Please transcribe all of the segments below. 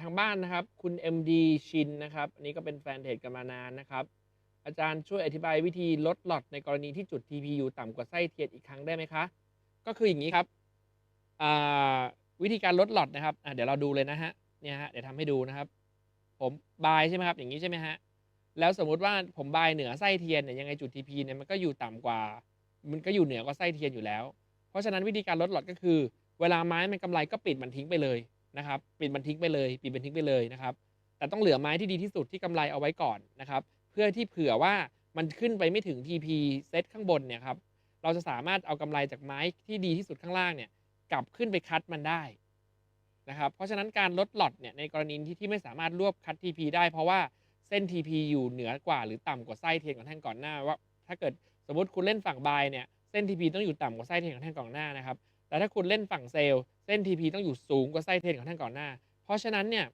ทางบ้านนะครับ คุณ MD ชินนะครับ อันนี้ก็เป็นแฟนเพจกันมานานนะครับ อาจารย์ช่วยอธิบายวิธีลดหลอดในกรณีที่จุด TPU ต่ำกว่าไส้เทียนอีกครั้งได้ไหมคะ ก็คืออย่างนี้ครับวิธีการลดหลอดนะครับเดี๋ยวเราดูเลยนะฮะเนี่ยฮะเดี๋ยวทำให้ดูนะครับ ผมบายใช่ไหมครับ อย่างนี้ใช่ไหมฮะแล้วสมมุติว่าผมบายเหนือไส้เทียนเนี่ยยังไงจุด TP เนี่ยมันก็อยู่ต่ำกว่า มันก็อยู่เหนือกว่าไส้เทียนอยู่แล้ว เพราะฉะนั้นวิธีการลดหลอดก็คือ เวลาไม้มันกำไรก็ปิดมันทิ้งไปเลย นะครับปิดมันทิ้งไปเลยปิดมันทิ้งไปเลยนะครับ แต่ต้องเหลือไม้ที่ดีที่สุดที่กำไรเอาไว้ก่อนนะครับ เพื่อที่เผื่อว่ามันขึ้นไปไม่ถึง TP เซตข้างบนเนี่ยครับเราจะสามารถเอากำไรจากไม้ที่ดีที่สุดข้างล่างเนี่ยกลับขึ้นไปคัดมันได้นะครับ เพราะฉะนั้นการลดหลอดเนี่ยในกรณีที่ที่ไม่สามารถรวบคัด TP ได้ เพราะว่าเส้น TP อยู่เหนือกว่า หรือต่ำกว่าไส้เทียนของแท่งก่อนหน้าว่า ถ้าเกิดสมมติคุณเล่นฝั่งบายเนี่ยเส้น TP ต้องอยู่ต่ำกว่าไส้เทียนของแท่งก่อนหน้านะครับแต่ถ้าคุณเล่นฝั่งเซลล์ ส้น TP ต้องอยู่สูงกว่าไส้เทนของท่งก่อนหน้า เพราะฉะนั้นเนี่ย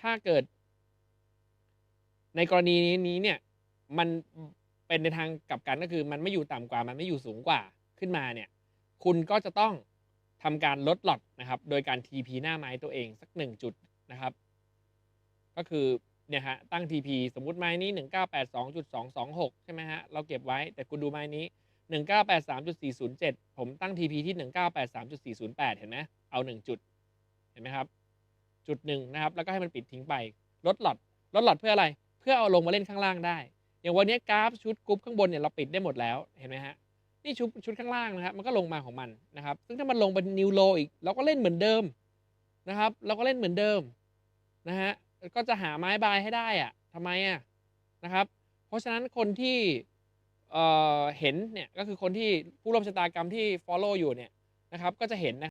ถ้าเกิด ในกรณีนี้เนี่ยมันเป็นในทางกลับกันก็คือ มันไม่อยู่ต่ำกว่ามันไม่อยู่สูงกว่าขึ้นมาเนี่ยคุณก็จะต้องทำการลดหลอดนะครับ โดยการ TP หน้าไม้ตัวเองสักหนึ่งจุดนะครับ ก็คือเนี่ยฮะตั้ง TP สมมุติไม้นี้ 1982.226 ใช่ไหมฮะเราเก็บไว้แต่คุณดูไม้นี้ 1983.407 ผมตั้ง TP ที่ 1983.408 เห็นไหมเอา 1 จุด เห็นไหมครับ จุดหนึ่งนะครับ แล้วก็ให้มันปิดทิ้งไป ลดหลอด ลดหลอดเพื่ออะไร เพื่อเอาลงมาเล่นข้างล่างได้ อย่างวันนี้กราฟชุดกรุ๊ปข้างบนเนี่ยเราปิดได้หมดแล้ว เห็นไหมฮะ นี่ชุดชุดข้างล่างนะครับ มันก็ลงมาของมันนะครับ ซึ่งถ้ามันลงเป็นนิวโลอีก เราก็เล่นเหมือนเดิมนะครับ เราก็เล่นเหมือนเดิมนะฮะ ก็จะหาไม้บายให้ได้อะทำไมอะนะครับ เพราะฉะนั้นคนที่ เห็นเนี่ยก็คือคนที่ผู้ร่วมชะตากรรมที่ follow อยู่เนี่ยนะครับก็จะเห็นนะ